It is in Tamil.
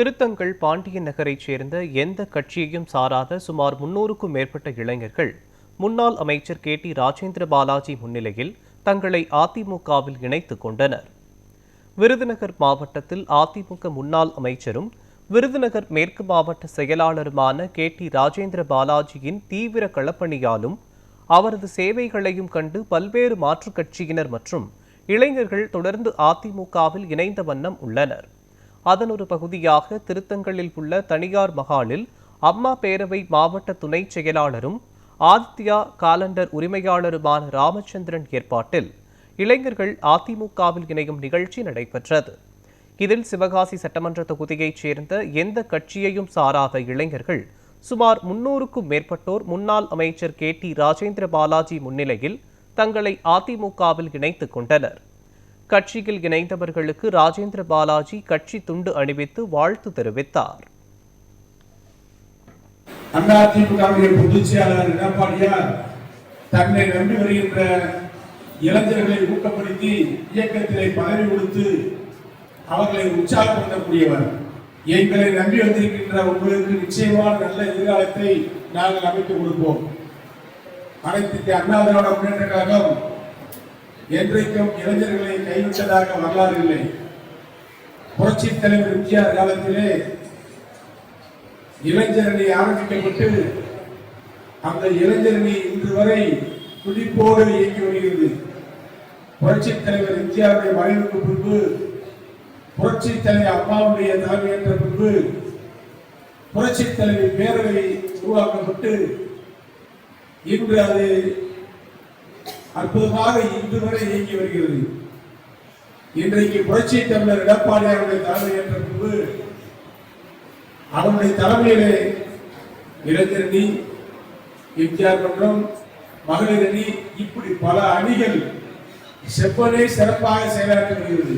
திருத்தங்கள் பாண்டியன் நகரைச் சேர்ந்த எந்த கட்சியையும் சாராத சுமார் முன்னூறுக்கும் மேற்பட்ட இளைஞர்கள் முன்னாள் அமைச்சர் கே டி ராஜேந்திர பாலாஜி முன்னிலையில் தங்களை அதிமுகவில் இணைத்துக் கொண்டனர். விருதுநகர் மாவட்டத்தில் அதிமுக முன்னாள் அமைச்சரும் விருதுநகர் மேற்கு மாவட்ட செயலாளருமான கே டி ராஜேந்திர பாலாஜியின் தீவிர களப்பணியாலும் அவரது சேவைகளையும் கண்டு பல்வேறு மாற்றுக் கட்சியினர் மற்றும் இளைஞர்கள் தொடர்ந்து அதிமுகவில் இணைந்த வண்ணம் உள்ளனர். அதன் ஒரு பகுதியாக திருத்தங்களில் உள்ள தனியார் மகாலில் அம்மா பேரவை மாவட்ட துணைச் செயலாளரும் ஆதித்யா காலண்டர் உரிமையாளருமான ராமச்சந்திரன் ஏற்பாட்டில் இளைஞர்கள் அதிமுகவில் இணையும் நிகழ்ச்சி நடைபெற்றது. இதில் சிவகாசி சட்டமன்ற தொகுதியைச் சேர்ந்த எந்த கட்சியையும் சாராத இளைஞர்கள் சுமார் முன்னூறுக்கும் மேற்பட்டோர் முன்னாள் அமைச்சர் கே டி ராஜேந்திர பாலாஜி முன்னிலையில் தங்களை அதிமுகவில் இணைத்துக் கொண்டனர். கட்சியில் இணைந்தவர்களுக்கு ராஜேந்திர பாலாஜி கட்சி துண்டு அணிவித்து வாழ்த்து தெரிவித்தார். அதிமுகவுடைய பொதுச் செயலாளர் எடப்பாடியார் தன்னை நம்பி வருகின்ற இளைஞர்களை ஊக்கப்படுத்தி இயக்கத்திலே பதவி கொடுத்து அவர்களை உற்சாகப்படுத்தக்கூடியவர். எங்களை நம்பி வந்திருக்கின்ற உங்களுக்கு நிச்சயமான நல்ல எதிர்காலத்தை நாங்கள் அமைத்துக் கொடுப்போம். அனைத்து இந்திய அண்ணா திராவிட முன்னேற்ற கழகம் என்றைக்கும் இளைஞர்களை கைவிட்டதாக வரலாறு இல்லை புரட்சி தலைவர் எம்ஜிஆர் காலத்திலே இளைஞரணி ஆரம்பிக்கப்பட்டு அந்த இளைஞரணி இன்று வரை துடிப்போடு இயங்கி வருகிறது. புரட்சித் தலைவர் எம்ஜிஆருடைய மறைவுக்கு பின்பு புரட்சி தலைவர் அம்மாவுடைய தலைமையேற்ற பின்பு புரட்சி தலைவர் பேரவை உருவாக்கப்பட்டு இன்று அது அற்புதமாக இன்று வரை இயங்கி வருகிறது. இன்றைக்கு புரட்சி தமிழர் எடப்பாடியாருடைய தலைமையேற்ற பின்பு அவருடைய தலைமையிலே இளைஞரணி எம்ஜிஆர் மன்றம் மகளிர் அணி இப்படி பல அணிகள் செவ்வனே சிறப்பாக செயலாற்றி வருகிறது.